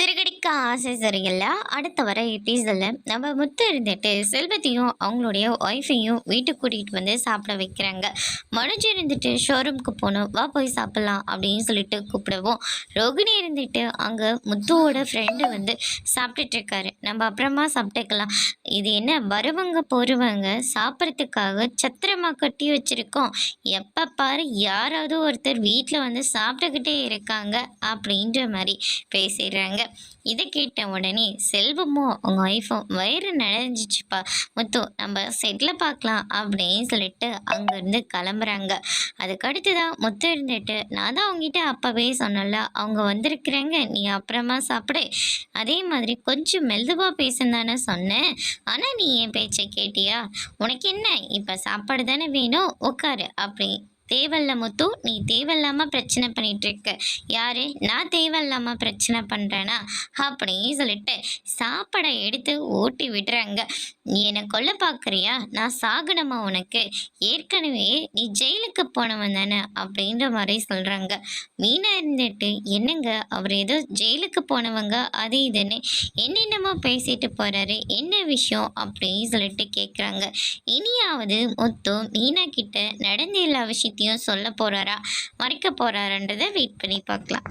சிறுகடி சிறுகடிக்க ஆசை சரியில்ல அடுத்த வர எபிசோடில் நம்ம முத்து இருந்துட்டு செல்வத்தையும் அவங்களுடைய ஒய்ஃபையும் வீட்டுக்கு கூட்டிகிட்டு வந்து சாப்பிட வைக்கிறாங்க. மனுஜ் இருந்துட்டு ஷோரூம்க்கு போகணும். வா போய் சாப்பிட்லாம் அப்படின்னு சொல்லிட்டு கூப்பிடுவோம் ரோகிணி இருந்துட்டு அங்கே முத்துவோட ஃப்ரெண்டு வந்து சாப்பிட்டுட்டு இருக்காரு. நம்ம அப்புறமா சாப்பிட்டுக்கலாம். இது என்ன வருவங்க போருவங்க? சாப்பிட்றதுக்காக சத்திரமாக கட்டி வச்சுருக்கோம். எப்போ பாரு யாராவது ஒருத்தர் வீட்டில் வந்து சாப்பிட்டுக்கிட்டே இருக்காங்க அப்படின்ற மாதிரி பேசிடுறாங்க. இது கேட்ட உடனே செல்வமும் அவங்க ஒய்ஃபும் வயிறு நிறைஞ்சிச்சுப்பா முத்து நம்ம செட்டில் பார்க்கலாம் அப்படின்னு சொல்லிட்டு அங்கேருந்து கிளம்புறாங்க. அதுக்கு அடுத்துதான் முத்து இருந்துட்டு நான் தான் அவங்ககிட்ட அப்போவே சொன்னல அவங்க வந்திருக்கிறாங்க நீ அப்புறமா சாப்பிடு. அதே மாதிரி கொஞ்சம் மெதுவாக பேசுந்தானே தானே சொன்னேன். ஆனால் நீ என் பேச்சை கேட்டியா? உனக்கு என்ன? இப்போ சாப்பாடு தானே வேணும்? உட்காரு அப்படி தேவையில்ல முத்து நீ தேவையில்லாமல் பிரச்சனை பண்ணிகிட்டு இருக்க யார்? நான் தேவையில்லாமல் பிரச்சனை பண்ணுறேன்னா அப்படின்னு சொல்லிட்டு சாப்பாடை எடுத்து ஓட்டி விடுறாங்க. நீ என்னை கொல்ல பார்க்குறியா நான் சாகணுமா உனக்கு? ஏற்கனவே நீ ஜெயிலுக்கு போனவன் தானே? அப்படின்ற மாதிரி சொல்கிறாங்க மீனாக இருந்துட்டு என்னங்க? அவர் ஏதோ ஜெயிலுக்கு போனவங்க அது இதுன்னு என்னென்னமோ பேசிட்டு போகிறாரு என்ன விஷயம்? அப்படின்னு சொல்லிட்டு கேட்குறாங்க இனியாவது முத்து மீனா கிட்ட நடந்த எல்லா விஷயத்தையும் சொல்ல போகிறாரா மறைக்க போகிறாரான்றதை வெயிட் பண்ணி பார்க்கலாம்.